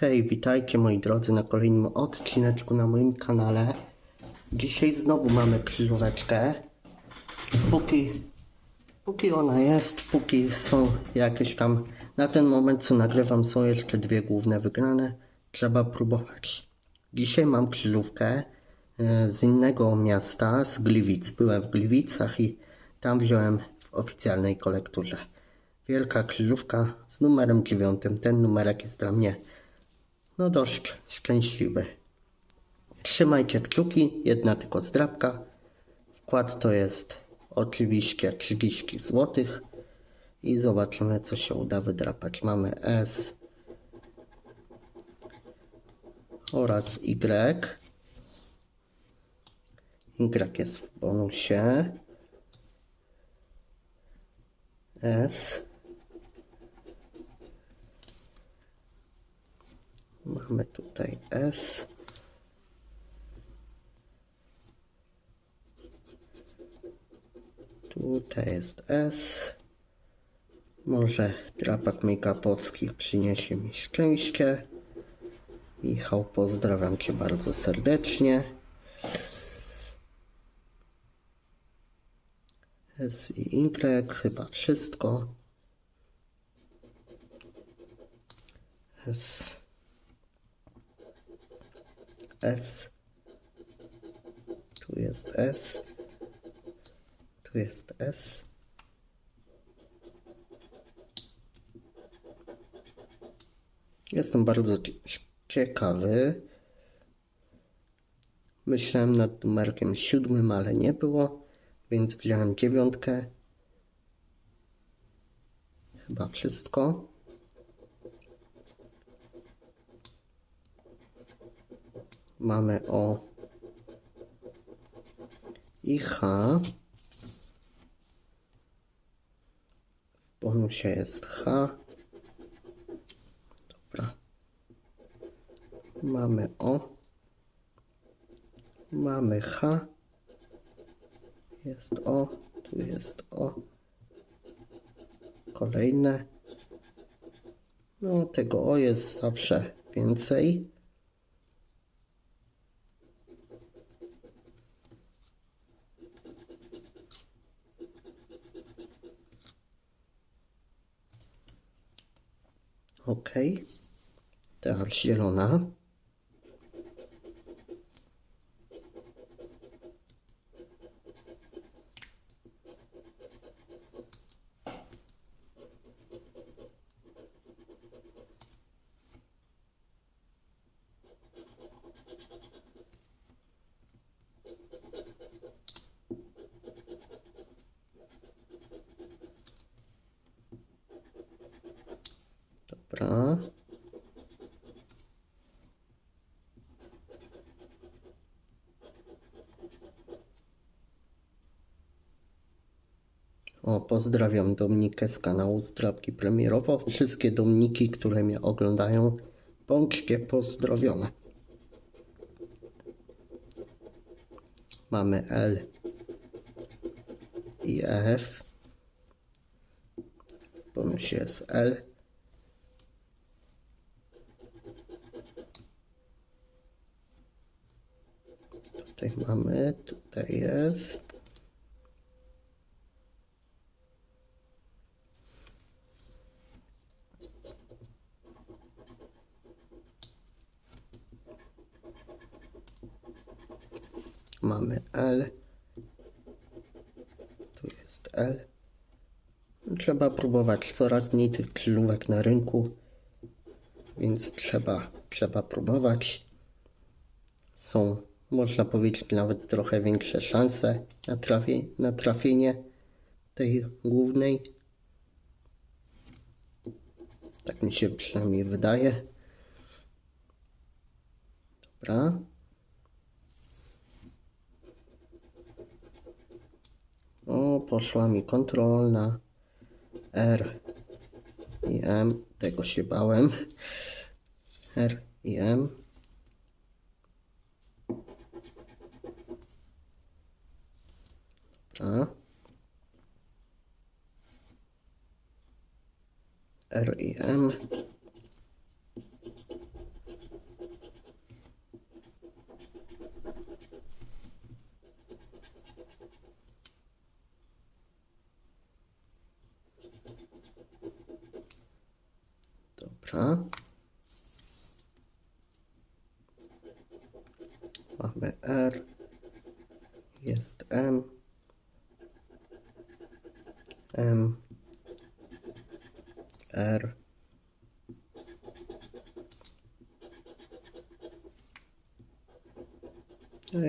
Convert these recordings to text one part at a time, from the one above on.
Hej, witajcie moi drodzy na kolejnym odcineczku na moim kanale. Dzisiaj znowu mamy krzyżóweczkę. Póki, póki ona jest, póki są jakieś tam, na ten moment co nagrywam są jeszcze dwie główne wygrane, trzeba próbować. Dzisiaj mam krzyżówkę e, z innego miasta, z Gliwic. Byłem w Gliwicach i tam wziąłem w oficjalnej kolekturze. Wielka krzyżówka z numerem dziewiątym. Ten numerek jest dla mnie no dość szczęśliwy. Trzymajcie kciuki, jedna tylko zdrabka. Wkład to jest oczywiście 30 zł. I zobaczymy, co się uda wydrapać. Mamy S oraz Y. Y jest w bonusie. S. Mamy tutaj S. Tutaj jest S. Może drapak make-upowski przyniesie mi szczęście. Michał, pozdrawiam Cię bardzo serdecznie. S i Y, chyba wszystko. S. S. Tu jest S. Tu jest S. Jestem bardzo cie- ciekawy. Myślałem nad numerkiem siódmym, ale nie było, więc wziąłem dziewiątkę. Chyba wszystko. Mamy O i H. W bonusie jest H. Dobra. Mamy O. Mamy H. Jest O. Tu jest O. Kolejne. No, tego O jest zawsze więcej. Ok. Teraz zielona. Dobra. O, pozdrawiam Dominikę z kanału Zdrabki Premierowo. Wszystkie Dominiki, które mnie oglądają, bądźcie pozdrowione. Mamy L i F. Bonusie jest L. Tutaj mamy, tutaj jest. Mamy L. Tu jest L. Trzeba próbować coraz mniej tych krzyżówek na rynku, więc trzeba, trzeba próbować są, można powiedzieć, nawet trochę większe szanse na, trafie, na trafienie tej głównej. Tak mi się przynajmniej wydaje. Dobra. O, poszła mi kontrolna. R i M. Tego się bałem. R i M. rem Dobra. Mamy R.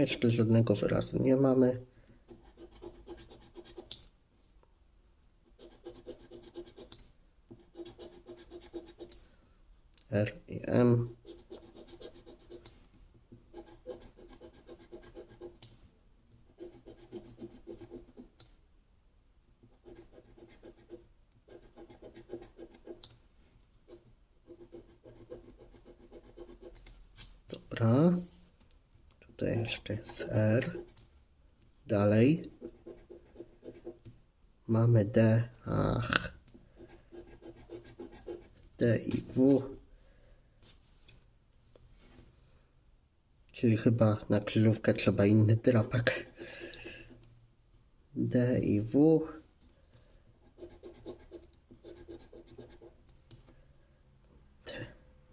jeszcze żadnego wyrazu nie mamy. R i M. Dobra. Tutaj jeszcze jest R. Dalej. Mamy D. Ach. D i W. Czyli chyba na krzyżówkę trzeba inny drapek. D i W. D,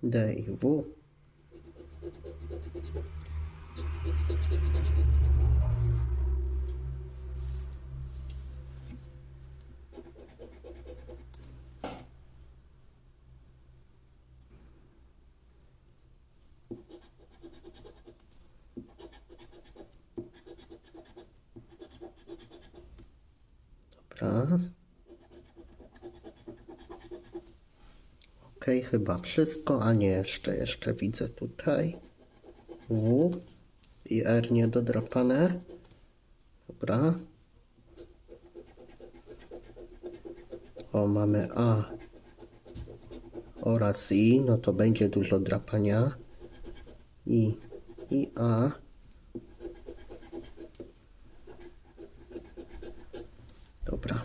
D i W. Dobra. Ok, chyba wszystko, a nie jeszcze, jeszcze widzę tutaj W i R niedodrapane. Dobra. O, mamy A oraz I, no to będzie dużo drapania. I, i A. Dobra.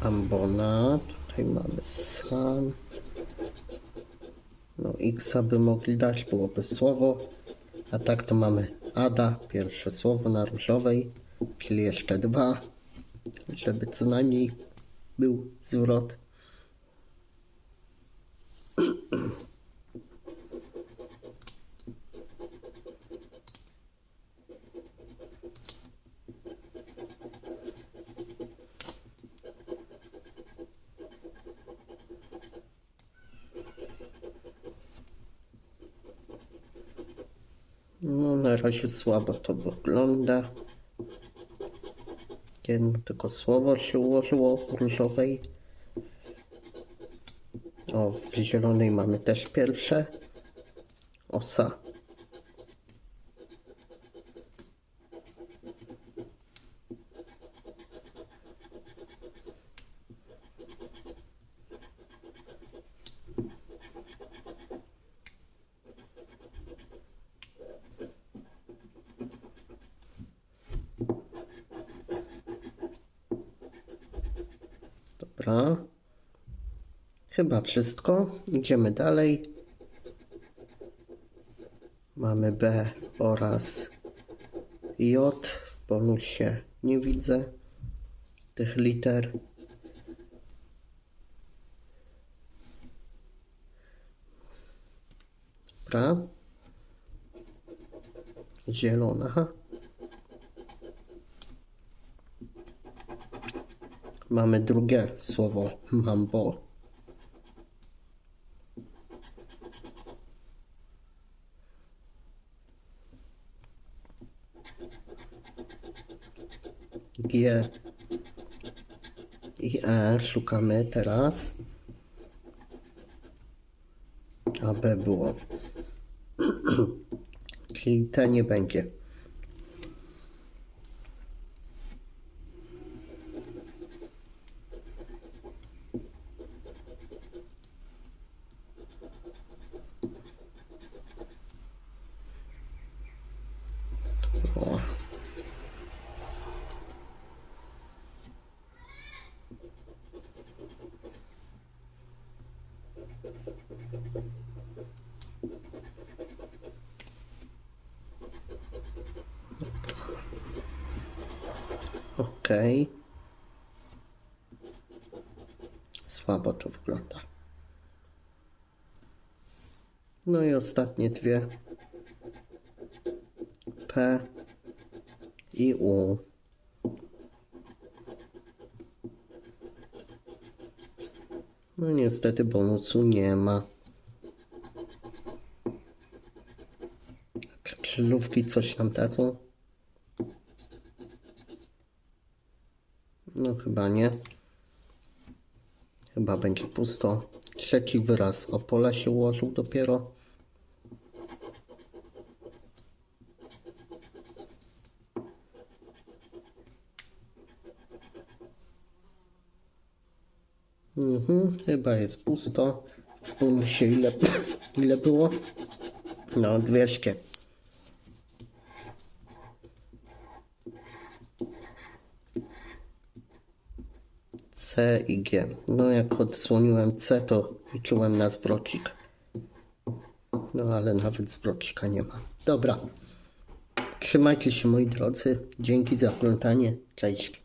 Ambona, tutaj mamy San. No X by mogli dać, byłoby słowo. A tak to mamy Ada, pierwsze słowo na różowej, czyli jeszcze dwa, żeby co najmniej był zwrot. No na razie słabo to wygląda. Jedno tylko słowo się ułożyło w różowej. O, w zielonej mamy też pierwsze. Osa. Dobra. Chyba wszystko. Idziemy dalej. Mamy B oraz J. W bonusie nie widzę tych liter. Dobra. Zielona. Mamy drugie słowo mambo. G i E szukamy teraz. A B było. Czyli T nie będzie. O. Okej. Słabo to wygląda. No i ostatnie dwie. P i U. No niestety bonusu nie ma. Te Krzyżówki coś nam dadzą? No chyba nie. Chyba będzie pusto. Trzeci wyraz Opola się ułożył dopiero. Mhm, chyba jest pusto. W bonusie ile, ile było? No, 200. C i G. No jak odsłoniłem C, to liczyłem na zwrocik. No ale nawet zwrocika nie ma. Dobra. Trzymajcie się moi drodzy. Dzięki za oglądanie. Cześć.